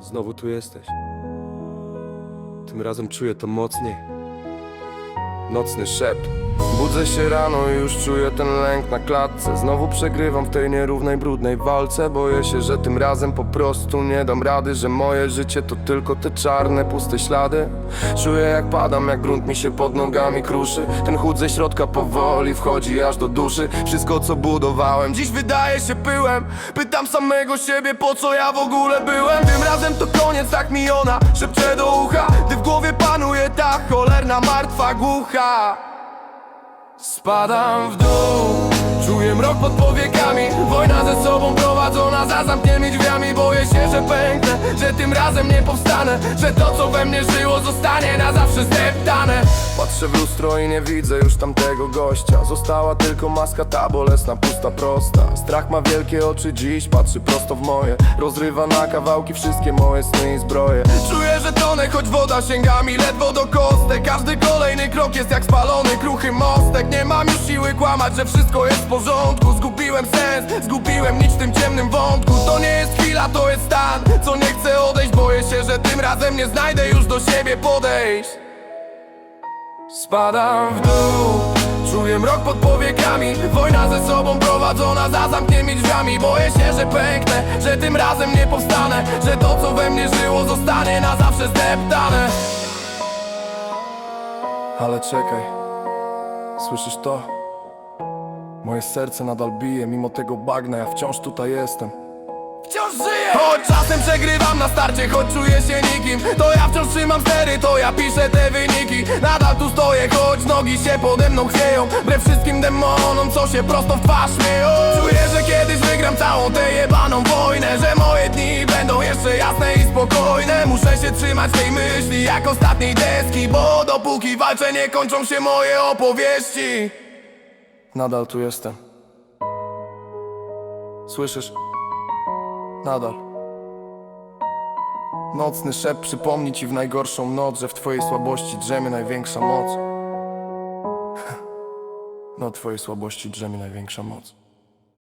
Znowu tu jesteś. Tym razem czuję to mocniej. Nocny szept. Budzę się rano i już czuję ten lęk na klatce. Znowu przegrywam w tej nierównej, brudnej walce. Boję się, że tym razem po prostu nie dam rady Że moje życie to tylko te czarne, puste ślady. Czuję jak padam, jak grunt mi się pod nogami kruszy. Ten chód ze środka powoli wchodzi aż do duszy. Wszystko co budowałem dziś wydaje się pyłem. Pytam samego siebie po co ja w ogóle byłem. Tym razem to koniec, tak mi ona szepcze do ucha. Gdy w głowie panuje ta cholerna martwa głucha Spadam w dół Czuję mrok pod powiekami. Wojna ze sobą prowadzona za zamkniętymi drzwiami. Boję się, że pęknę Że tym razem nie powstanę Że to co we mnie żyło zostanie na zawsze zdeptane. Patrzę w lustro i nie widzę już tamtego gościa. Została tylko maska ta bolesna, pusta, prosta. Strach ma wielkie oczy dziś, patrzy prosto w moje. Rozrywa na kawałki wszystkie moje sny i zbroje. Czuję, choć woda sięga mi ledwo do kostek. Każdy kolejny krok jest jak spalony, kruchy mostek. Nie mam już siły kłamać, że wszystko jest w porządku. Zgubiłem sens, zgubiłem nic w tym ciemnym wątku. To nie jest chwila, to jest stan, co nie chcę odejść Boję się, że tym razem nie znajdę już do siebie podejść. Spadam w dół Czuję mrok pod powiekami. Wojna ze sobą prowadzona za zamkniętymi drzwiami. Boję się, że pęknę Że tym razem nie powstanę Że to co we mnie żyło zostanie na zawsze zdeptane. Ale czekaj Słyszysz to? Moje serce nadal bije Mimo tego bagna ja wciąż tutaj jestem Choć czasem przegrywam na starcie, choć czuję się nikim. To ja wciąż trzymam stery, to ja piszę te wyniki. Nadal tu stoję, choć nogi się pode mną chwieją. Wbrew wszystkim demonom, co się prosto w twarz śmieją. Czuję, że kiedyś wygram całą tę jebaną wojnę Że moje dni będą jeszcze jasne i spokojne. Muszę się trzymać tej myśli jak ostatniej deski Bo dopóki walczę nie kończą się moje opowieści. Nadal tu jestem. Słyszysz? Nadal. Nocny szept przypomni ci w najgorszą noc, że w twojej słabości drzemie największa moc. No, w twojej słabości drzemie największa moc.